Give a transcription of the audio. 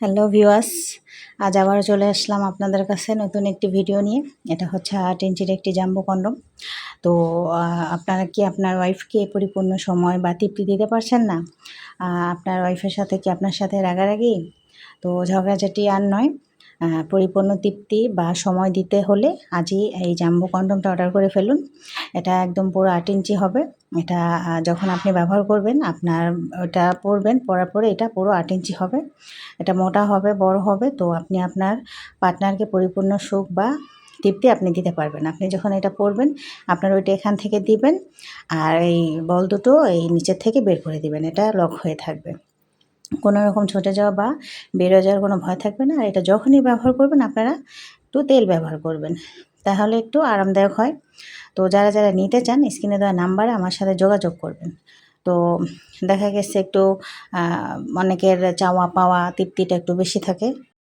Hello viewers, আজ আবার চলে আসলাম আপনাদের কাছে নতুন একটি ভিডিও নিয়ে। এটা হচ্ছে আট ইঞ্চির একটি জাম্বো কন্ডম। তো আপনারা কি আপনার ওয়াইফকে পরিপূর্ণ সময় বা তৃপ্তি দিতে পারছেন না? আপনার ওয়াইফের সাথে কি আপনার সাথে রাগারাগি? তো, ঝগড়াঝাটি আর নয়। পরিপূর্ণ তৃপ্তি বা সময় দিতে হলে আজই এই জাম্বো কন্ডমটা অর্ডার করে ফেলুন। এটা একদম পুরো আট ইঞ্চি হবে। এটা যখন আপনি ব্যবহার করবেন, আপনার ওটা পরবেন, পরার পরে এটা পুরো আট ইঞ্চি হবে। এটা মোটা হবে, বড় হবে, তো আপনি আপনার পার্টনারকে পরিপূর্ণ সুখ বা তৃপ্তি আপনি দিতে পারবেন। আপনি যখন এটা পরবেন, আপনার ওইটা এখান থেকে দিবেন আর এই বল দুটো এই নিচের থেকে বের করে দিবেন। এটা লক হয়ে থাকবে। কোনো রকম ছোটে যাওয়া বা বেরো যাওয়ার কোনো ভয় থাকবে না। আর এটা যখনই ব্যবহার করবেন আপনারা একটু তেল ব্যবহার করবেন। তাহলে একটু আরামদায়ক হয়। তো যারা যারা নিতে চান, স্ক্রিনে দেওয়া নাম্বারে আমার সাথে যোগাযোগ করবেন। তো দেখা গেছে একটু অনেকের চাওয়া পাওয়া তৃপ্তিটা একটু বেশি থাকে।